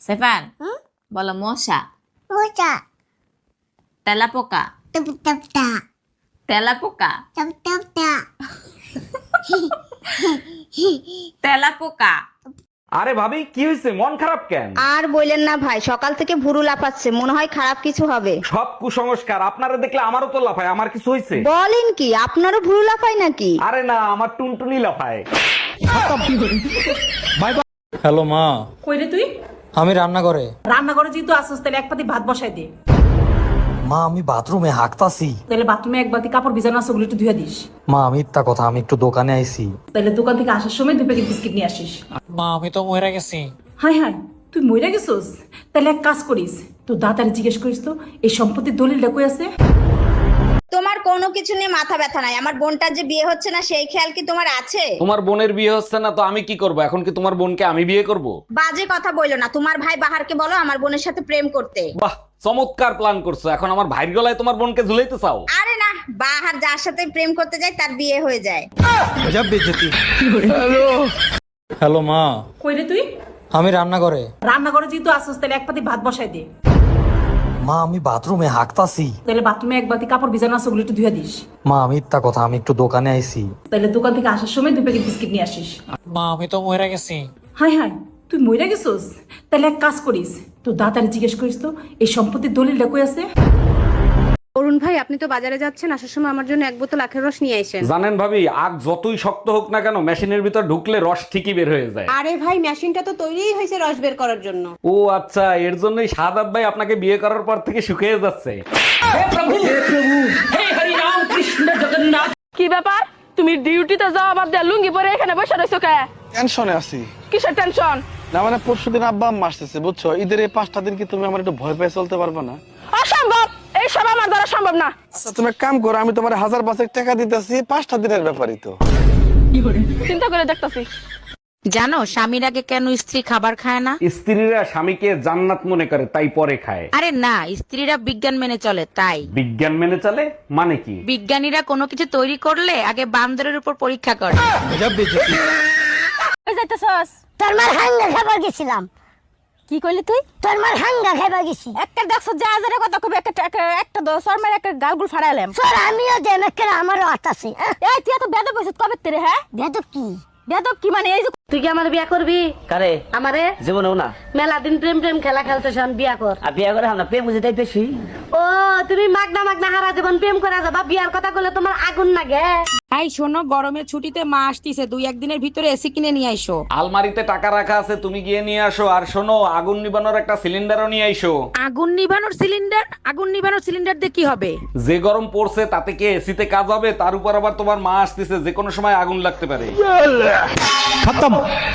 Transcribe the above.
সেফান বলো মশা মোচা তেলাপোকা টপ টপ টা তেলাপোকা টপ টপ টা তেলাপোকা আরে ভাবি কি হয়েছে? মন খারাপ কেন? আর বললেন না ভাই সকাল থেকে ভুরু লাফাচ্ছে মনে হয় খারাপ কিছু হবে। সব কুসংস্কার আপনারা দেখলে আমারও তো লাফায় আমার কিছু হয়েছে? বলেন কি আপনারও ভুরু লাফায় নাকি? আরে না আমার টুনটুনি লাফায়। হ্যালো মা। কই রে তুই? আমি রান্না করে। রান্নাঘরে যেহেতু আসছিস তাহলে এক পাতি ভাত বসাই দে। মা আমি বাথরুমে হাঁকতাছি। তাহলে বাথরুমে এক বাতি কাপড় ভিজানো আছে ওগুলো একটু ধুয়ে দিস। মা আমি ইত্যা কথা আমি একটু দোকানে আইছি। তাহলে দোকান থেকে আসার সময় দুই প্যাকেট বিস্কিট নিয়ে আসিস। মা আমি তো মরে গেছি। হাই হাই তুই মইরা গেছিস? তাহলে এক কাজ করিস তো দাদারে জিজ্ঞেস করিস তো এই সম্পত্তির দলিলটা কই আছে? তোমার কোনো কিছু নিয়ে মাথা ব্যথা নাই। আমার বোনটার যে বিয়ে হচ্ছে না সেই খেয়াল কি তোমার আছে? তোমার বোনের বিয়ে হচ্ছে না তো আমি কি করব? এখন কি তোমার বোনকে আমি বিয়ে করব? বাজে কথা বলল না। তোমার ভাই বাহারকে বলো আমার বোনের সাথে প্রেম করতে। বাহ চমৎকার প্ল্যান করছ। এখন আমার ভাইয়ের গলায় তোমার বোনকে ঝুলাইতে চাও? আরে না বাহার যার সাথে প্রেম করতে যায় তার বিয়ে হয়ে যায়। হ্যালো। হ্যালো মা। কই রে তুই? আমি রান্না করে রান্না রান্নাঘরে যেহেতু আসছিস তাহলে এক পাতি ভাত বসাই দে। মা আমি বাথরুমে হাঁকতাছি। তাহলে বাথরুমে এক বাতি কাপড় ভিজানো আছে ওগুলো একটু ধুয়ে দিস। মা আমি তা কথা আমি একটু দোকানে আইছি। তাহলে দোকান থেকে আসার সময় দুই প্যাকেট বিস্কিট নিয়ে আসিস। মা আমি তো মরে গেছি। হাই হাই তুই মইরা গেছিস? তাহলে এক কাজ করিস তো দাদারে জিজ্ঞেস করিস তো এই সম্পত্তির দলিলটা কই আছে? অরুণ ভাই আপনি তো বাজারে যাচ্ছেন আসার সময় আমার জন্য এক বোতল আখের রস নিয়ে আসেন জানেন ভাবি আগ যতই শক্ত হোক না কেন মেশিনের ভিতর ঢুকলে রস ঠিকই বের হয়ে যায়। আরে ভাই মেশিনটা তো তৈরিই হয়েছে রস বের করার জন্য। ও আচ্ছা এর জন্যই সাদাত ভাই আপনাকে বিয়ে করার পর থেকে শুকিয়ে যাচ্ছে। হে প্রভু! হে প্রভু! হে হরি রাম কৃষ্ণ জগন্নাথ! কি ব্যাপার? তুমি ডিউটিতে যাওয়া বাদ দিয়ে লুঙ্গি পরে এখানে বসে রয়েছো কে? টেনশনে আছি। কিসের টেনশন না মানে পরশু দিন আব্বা আম্মা আসতেছে বুঝছ? ঈদের এই পাঁচটা দিন কি তুমি আমার একটু ভয় পেয়ে চলতে পারবে না? অসম্ভব! আমার দ্বারা সম্ভব না। আচ্ছা তুমি কাম করো আমি তোমার হাজার পাঁচেক টাকা দিতেছি পাঁচটা দিনের ব্যাপারই তো। চিন্তা করে দেখতেছি। জানো স্বামীর আগে কেন স্ত্রী খাবার খায় না? স্ত্রীরা স্বামীকে জান্নাত মনে করে তাই পরে খায়। আরে না স্ত্রীরা বিজ্ঞান মেনে চলে তাই। বিজ্ঞান মেনে চলে মানে কি? বিজ্ঞানীরা কোনো কিছু তৈরি করলে আগে বান্দরের উপর পরীক্ষা করে। যাইতেছস। তোর মার হাঙ্গা খাবার গেছিলাম। কি কইলি তুই? তোর মার হাঙ্গা খাইবা গেছি। একটা দেখছ যা যারে কথা কবি একটা একটা- দশ আর মার একটা গালগুল ফাড়াইলাম। সর আমিও দেম একটা আমারও আতাছি এই তুই এত বেদব হইছ কবে তেরে হ্যাঁ? বেদব কি? বেদব কি মানে এই যে তুই কি আমার বিয়া করবি? কারে? আমারে? জীবনেও না। মেলা দিন প্রেম প্রেম খেলা খেলতেছ আমি বিয়া কর। আর বিয়া করে আমরা প্রেম বুঝে তাই বেশি। ও তুমি মাগনা মাগনা হারা জীবন প্রেম করে যাবা বিয়ার কথা বলে তোমার আগুন লাগে। এই শোনো গরমের ছুটিতে মা আসতিছে দুই একদিনের ভিতরে এসি কিনে নিয়ে আইসো। আলমারিতে টাকা রাখা আছে তুমি গিয়ে নিয়ে আসো। আর শোনো আগুন নিবানোর একটা সিলিন্ডারও নিয়ে আইসো। আগুন নিভানোর সিলিন্ডার? আগুন নিভানোর সিলিন্ডার দিয়ে কি হবে? যে গরম পড়ছে তাতে কি এসিতে কাজ হবে? তার উপর আবার তোমার মা আসতেছে যে কোনো সময় আগুন লাগতে পারে।